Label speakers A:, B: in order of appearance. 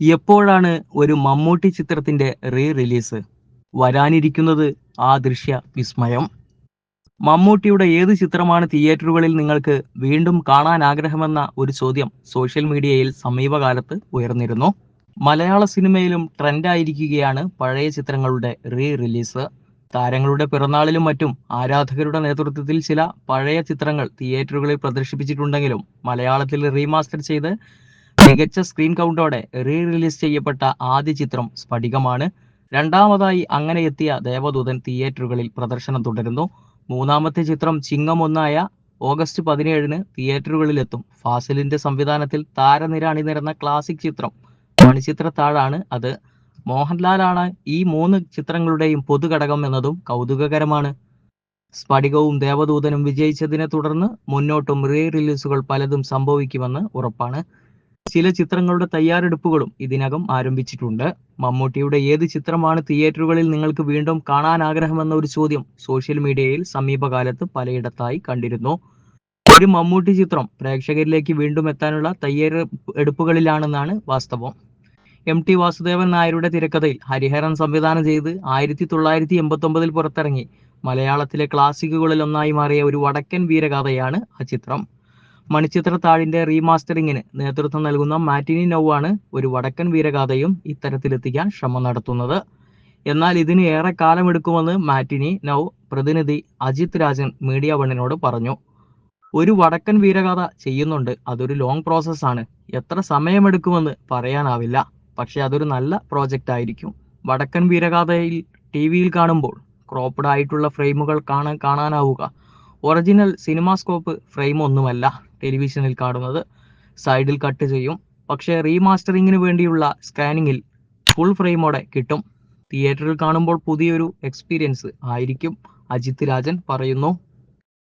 A: എപ്പോഴാണ് ഒരു മമ്മൂട്ടി ചിത്രത്തിന്റെ റീ റിലീസ് വരാനിരിക്കുന്നത് ആ ദൃശ്യ വിസ്മയം. മമ്മൂട്ടിയുടെ ഏത് ചിത്രമാണ് തിയേറ്ററുകളിൽ നിങ്ങൾക്ക് വീണ്ടും കാണാൻ ആഗ്രഹമെന്ന ഒരു ചോദ്യം സോഷ്യൽ മീഡിയയിൽ സമീപകാലത്ത് ഉയർന്നിരുന്നു. മലയാള സിനിമയിലും ട്രെൻഡായിരിക്കുകയാണ് പഴയ ചിത്രങ്ങളുടെ റീ റിലീസ് താരങ്ങളുടെ പിറന്നാളിലും മറ്റും ആരാധകരുടെ നേതൃത്വത്തിൽ ചില പഴയ ചിത്രങ്ങൾ തിയേറ്ററുകളിൽ പ്രദർശിപ്പിച്ചിട്ടുണ്ടെങ്കിലും മലയാളത്തിൽ റീമാസ്റ്റർ ചെയ്ത് മികച്ച സ്ക്രീൻ കൗണ്ടോടെ റീ റിലീസ് ചെയ്യപ്പെട്ട ആദ്യ ചിത്രം സ്ഫടികമാണ്. രണ്ടാമതായി അങ്ങനെ എത്തിയ ദേവദൂതൻ തിയേറ്ററുകളിൽ പ്രദർശനം തുടരുന്നു. മൂന്നാമത്തെ ചിത്രം ചിങ്ങം ഒന്നായ ഓഗസ്റ്റ് പതിനേഴിന് തിയേറ്ററുകളിലെത്തും ഫാസിലിന്റെ സംവിധാനത്തിൽ താരനിര അണിനിരന്ന ക്ലാസിക് ചിത്രം മണിച്ചിത്രത്താഴാണ് അത്. മോഹൻലാലാണ് ഈ മൂന്ന് ചിത്രങ്ങളുടെയും പൊതുഘടകം എന്നതും കൗതുകകരമാണ്. സ്ഫടികവും ദേവദൂതനും വിജയിച്ചതിനെ തുടർന്ന് മുന്നോട്ടും റീ റിലീസുകൾ പലതും സംഭവിക്കുമെന്ന് ഉറപ്പാണ്. ചില ചിത്രങ്ങളുടെ തയ്യാറെടുപ്പുകളും ഇതിനകം ആരംഭിച്ചിട്ടുണ്ട്. മമ്മൂട്ടിയുടെ ഏത് ചിത്രമാണ് തിയേറ്ററുകളിൽ നിങ്ങൾക്ക് വീണ്ടും കാണാൻ ആഗ്രഹമെന്ന ഒരു ചോദ്യം സോഷ്യൽ മീഡിയയിൽ സമീപകാലത്ത് പലയിടത്തായി കണ്ടിരുന്നു. ഒരു മമ്മൂട്ടി ചിത്രം പ്രേക്ഷകരിലേക്ക് വീണ്ടും എത്താനുള്ള തയ്യാറെടുപ്പുകളിലാണെന്നാണ് വാസ്തവം. എം ടി വാസുദേവൻ നായരുടെ തിരക്കഥയിൽ ഹരിഹരൻ സംവിധാനം ചെയ്ത് ആയിരത്തി തൊള്ളായിരത്തി എൺപത്തി പുറത്തിറങ്ങി. മലയാളത്തിലെ ക്ലാസിക്കുകളിൽ ഒന്നായി മാറിയ ഒരു വടക്കൻ വീരഗാഥയാണ് ആ ചിത്രം. മണിച്ചിത്രത്താഴിന്റെ റീമാസ്റ്ററിങ്ങിന് നേതൃത്വം നൽകുന്ന മാറ്റിനി നൗവാണ് ഒരു വടക്കൻ വീരഗാഥയും ഇത്തരത്തിലെത്തിക്കാൻ ശ്രമം നടത്തുന്നത്. എന്നാൽ ഇതിന് ഏറെ കാലമെടുക്കുമെന്ന് മാറ്റിനി നൗ പ്രതിനിധി അജിത് രാജൻ മീഡിയ വണ്ണിനോട് പറഞ്ഞു. ഒരു വടക്കൻ വീരഗാഥ ചെയ്യുന്നുണ്ട് അതൊരു ലോങ് പ്രോസസ് ആണ്. എത്ര സമയമെടുക്കുമെന്ന് പറയാനാവില്ല പക്ഷെ അതൊരു നല്ല പ്രോജക്റ്റ് ആയിരിക്കും. വടക്കൻ വീരഗാഥയിൽ ടി വിയിൽ കാണുമ്പോൾ ക്രോപ്ഡ് ആയിട്ടുള്ള ഫ്രെയിമുകൾ കാണാൻ കാണാനാവുക. ഒറിജിനൽ സിനിമാസ്കോപ്പ് ഫ്രെയിം ഒന്നുമല്ല ടെലിവിഷനിൽ കാണുന്നത്. സൈഡിൽ കട്ട് ചെയ്യും. പക്ഷേ റീമാസ്റ്ററിങ്ങിന് വേണ്ടിയുള്ള സ്കാനിങ്ങിൽ ഫുൾ ഫ്രെയിമോടെ കിട്ടും. തിയേറ്ററിൽ കാണുമ്പോൾ പുതിയൊരു എക്സ്പീരിയൻസ് ആയിരിക്കും. അജിത് രാജൻ പറയുന്നു.